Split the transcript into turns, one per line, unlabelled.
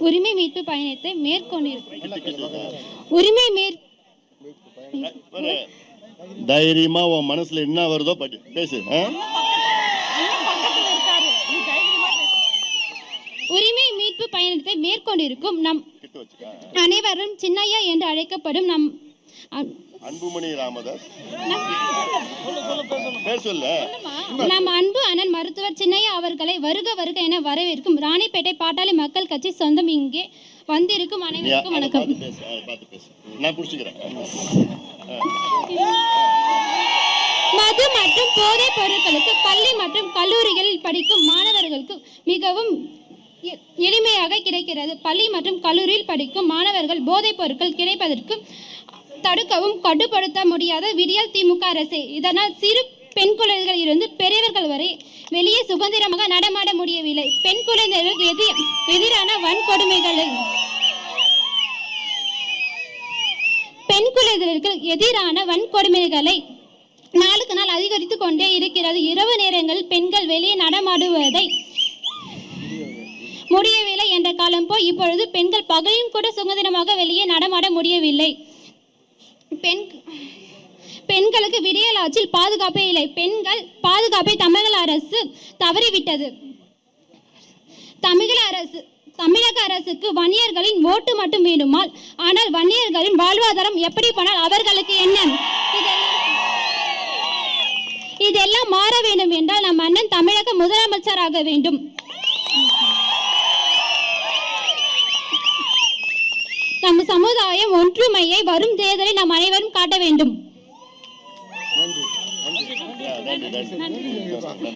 உரிமை மீட்பு பயணத்தை மேற்கொண்டிருக்கும் உரிமை மேற்
தைரியமா உன் மனசுல என்ன வருதோ பேசு?
உரிமை மீட்பு பயணத்தை மேற்கொண்டிருக்கும் நம் அனைவரும் சின்னையா என்று அழைக்கப்படும் நம்
அன்புமணி ராமதாஸ்.
நம்
பேர் சொல்ல.
நம் அன்பு அண்ணன் மருத்துவர் சின்னையா அவர்களை வருக வருக என வரவேற்கும் ராணிப்பேட்டை பாட்டாளி மக்கள் கட்சி சொந்தம் இங்கே வந்திருக்கும் அனைவருக்கும் வணக்கம்.
நான் புடிச்சுக்கிறேன்.
மது மற்றும் போதைப் பொருட்களுக்கு பள்ளி மற்றும் கல்லூரிகளில் படிக்கும் மாணவர்களுக்கு மிகவும் எளிமையாக கிடைக்கிறது. பள்ளி மற்றும் கல்லூரியில் படிக்கும் மாணவர்கள் போதைப் பொருட்கள் கிடைப்பதற்கு தடுக்கவும் கட்டுப்படுத்த முடியாத விடியல் திமுக அரசு. இதனால் சிறு பெண் குழந்தைகள் இருந்து பெரியவர்கள் வரை வெளியே சுதந்திரமாக நடமாட முடியவில்லை. பெண் குழந்தைகளுக்கு எதி எதிரான வன்கொடுமைகளை பெண் குழந்தைகளுக்கு எதிரான வன்கொடுமைகளை நாளுக்கு நாள் அதிகரித்து கொண்டே இருக்கிறது. இரவு நேரங்களில் பெண்கள் வெளியே நடமாடுவதை முடியவில்லை என்ற காலம் போய் இப்பொழுது பெண்கள் பகலையும் கூட சுதந்திரமாக வெளியே நடமாட முடியவில்லை. பெண் பெண்களுக்கு விரியலாச்சில் பாதுகாப்பே இல்லை. பெண்கள் பாதுகாப்பை தமிழக அரசு தவறிவிட்டது. தமிழக அரசு தமிழக அரசுக்கு வன்னியர்களின் ஓட்டு மட்டும் வேண்டுமால் ஆனால் வன்னியர்களின் வாழ்வாதாரம் எப்படி போனால் அவர்களுக்கு என்ன? இதெல்லாம் இதெல்லாம் மாற வேண்டும் என்றால் நம் அண்ணன் தமிழக முதலமைச்சராக வேண்டும். நம் சமுதாயம் ஒற்றுமையை வரும் தேர்தலில் நாம் அனைவரும் காட்ட வேண்டும்